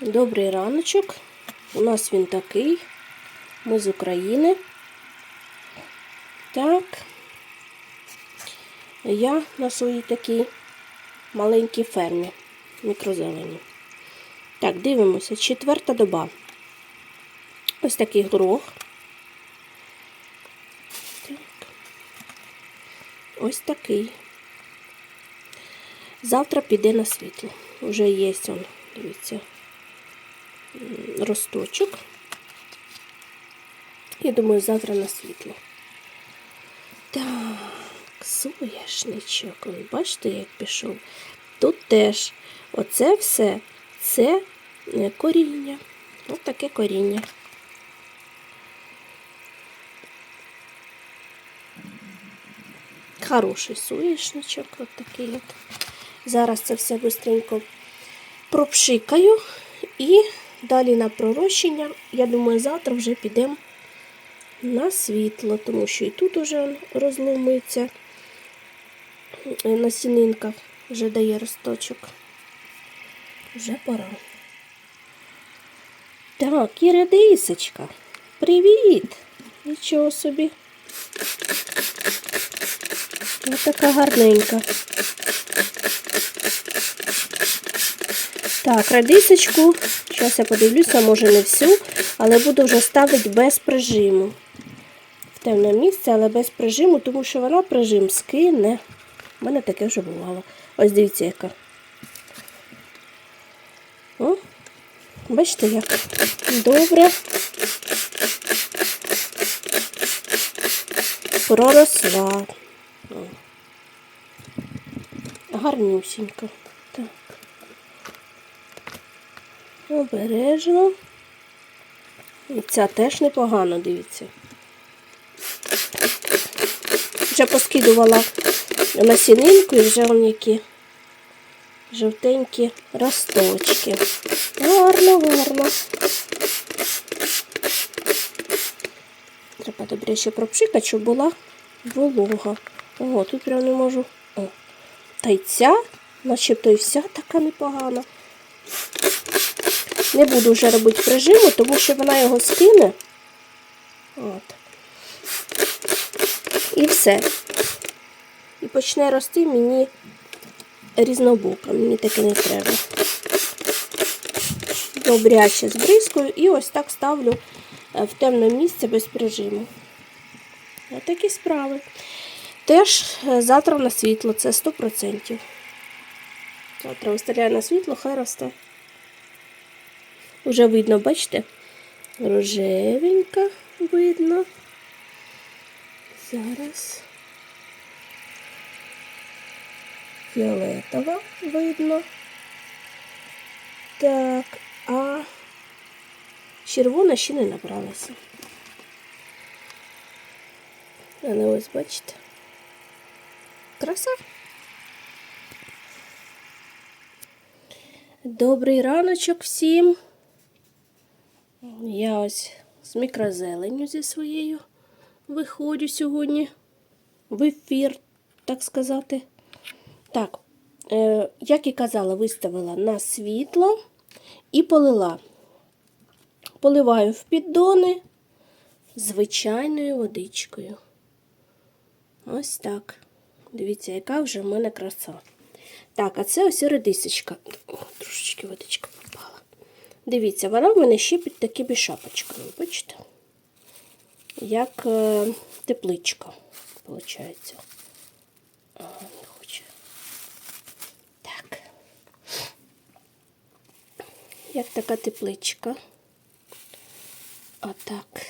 Добрий раночок. У нас він такий. Ми з України. Так. Я на своїй такій маленькій фермі мікрозелені. Так, дивимося. Четверта доба. Ось такий горох. Так. Ось такий. Завтра піде на світло. Уже є он, дивіться, росточок. Я думаю, завтра на світло. Так, соняшничок. Он, бачите, як пішов. Тут теж оце все це е, коріння. Ось таке коріння. Хороший соняшничок, от такий от. Зараз це все швидко пропшикаю і далі на пророщення. Я думаю, завтра вже підемо на світло, тому що і тут вже розломиться на сінинках, вже дає росточок. Вже пора. Так, і редисочка. Привіт! Нічого собі. Ось така гарненька. Так, радисочку. Зараз я подивлюся, може не всю, але буду вже ставити без прижиму. В темне місце, але без прижиму, тому що вона прижим скине. У мене таке вже бувало. Ось дивіться, яка. О, бачите, як добре. Проросла. Гарнюсінько. Так. Обережно. І ця теж непогано, дивіться. Вже поскидувала насінинку і вже вон які жовтенькі росточки. Гарно, гарно. Треба добре ще пропшикати, щоб була волога. О, тут прям не можу. О. Та й ця, начебто і вся така непогана. Не буду вже робити прижиму, тому що вона його скине. От. І все. І почне рости мені різнобока. Мені таке не треба. Добряче збризкую і ось так ставлю е, в темне місце без прижиму. Ось такі справи. Теж е, завтра на світло, це 100%. Завтра виставляю на світло, хай росте. Уже видно, бачите? Рожевенька видно. Зараз. Фіолетова видно. Так, а червона ще не набралася. Але ось бачите. Краса. Добрий раночок всім. Я ось з мікрозеленю зі своєю виходжу сьогодні в ефір, так сказати. Так, е, як і казала, виставила на світло і полила. Поливаю в піддони звичайною водичкою. Ось так. Дивіться, яка вже в мене краса. Так, а це ось редисочка. Трошечки водичка. Дивіться, вона в мене ще під такими шапочками, бачите? Як е, тепличка, виходить. Так. Як така тепличка. Отак.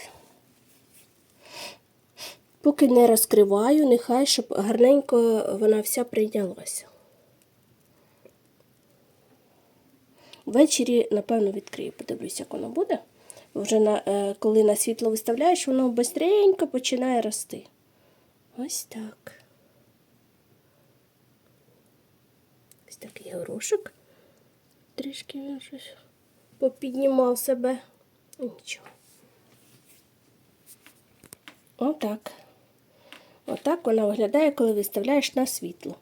Поки не розкриваю, нехай, щоб гарненько вона вся прийнялася. Ввечері, напевно, відкрию, подивлюсь, як воно буде. Вже на, е, коли на світло виставляєш, воно швидко починає рости. Ось так. Ось такий горошок. Трішки він щось попіднімав себе. Нічого. Отак. Отак вона виглядає, коли виставляєш на світло.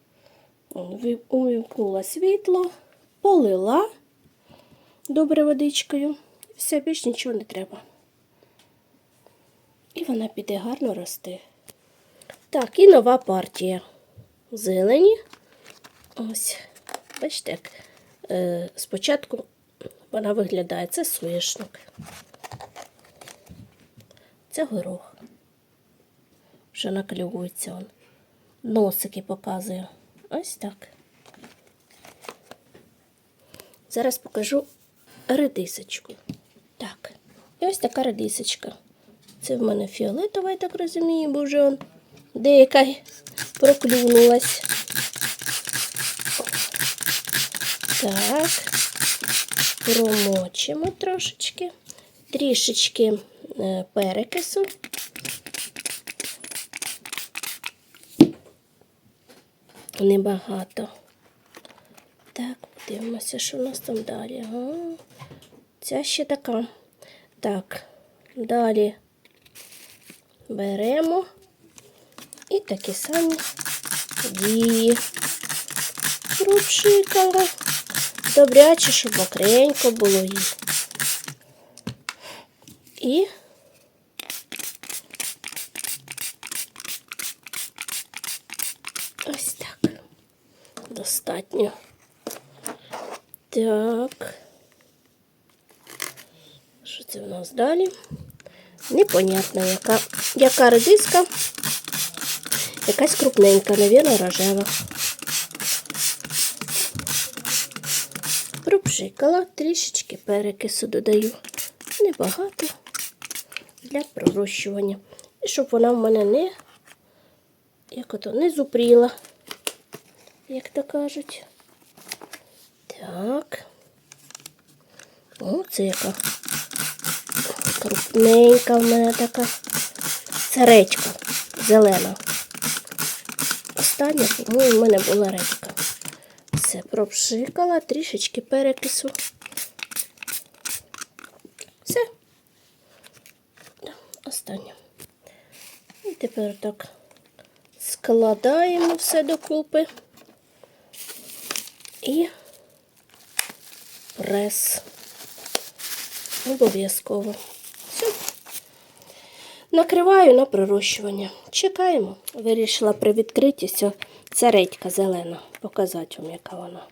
Увімкнула світло, полила. Добре водичкою. Все, більш нічого не треба. І вона піде гарно рости. Так, і нова партія зелені. Ось, бачите, як е, спочатку вона виглядає. Це соєшник. Це горох. Вже наклюється он. Носики показує. Ось так. Зараз покажу редисочку. Так, і ось така редисочка. Це в мене фіолетова, я так розумію, бо вже он деяка проклюнулась. Так, промочимо трошечки, трішечки е, перекису. Небагато. Так, подивимося, що у нас там далі. Ага. Ця ще така. Так, далі беремо і такі самі дії. Ручикала. Добряче, щоб мокренько було їй. І ось так. Достатньо. Так. Що це в нас далі? Непонятно, яка, яка редиска. Якась крупненька, навірно, рожева. Пропшикала, трішечки перекису додаю. Небагато для пророщування. І щоб вона в мене не, як ото, не зупріла, як то кажуть. Так. О, це яка крупненька в мене така. Це редька зелена. Остання, тому в мене була редька. Все, пропшикала, трішечки перекису. Все. Останнє. І тепер так складаємо все докупи. І прес. Обов'язково. Все. Накриваю на пророщування. Чекаємо. Вирішила при відкритті ця редька зелена. Показати вам, яка вона.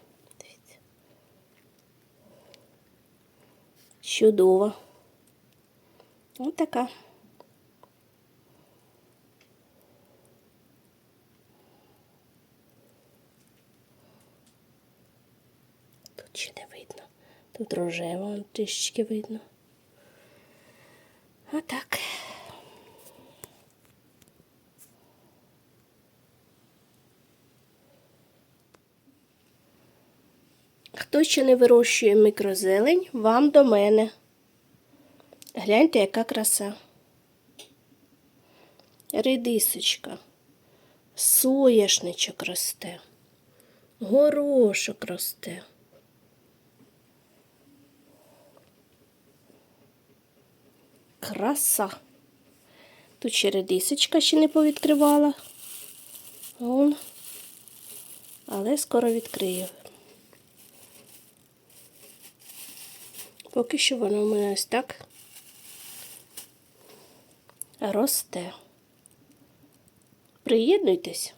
Чудова. Ось така. Тут ще не видно. Тут рожево, трішечки видно. Отак. Хто ще не вирощує мікрозелень, вам до мене. Гляньте, яка краса. Редисочка, соняшничок росте, горошок росте. Краса. Тут ще редисочка ще не повідкривала. Вон. Але скоро відкрию. Поки що воно в мене ось так росте. Приєднуйтесь.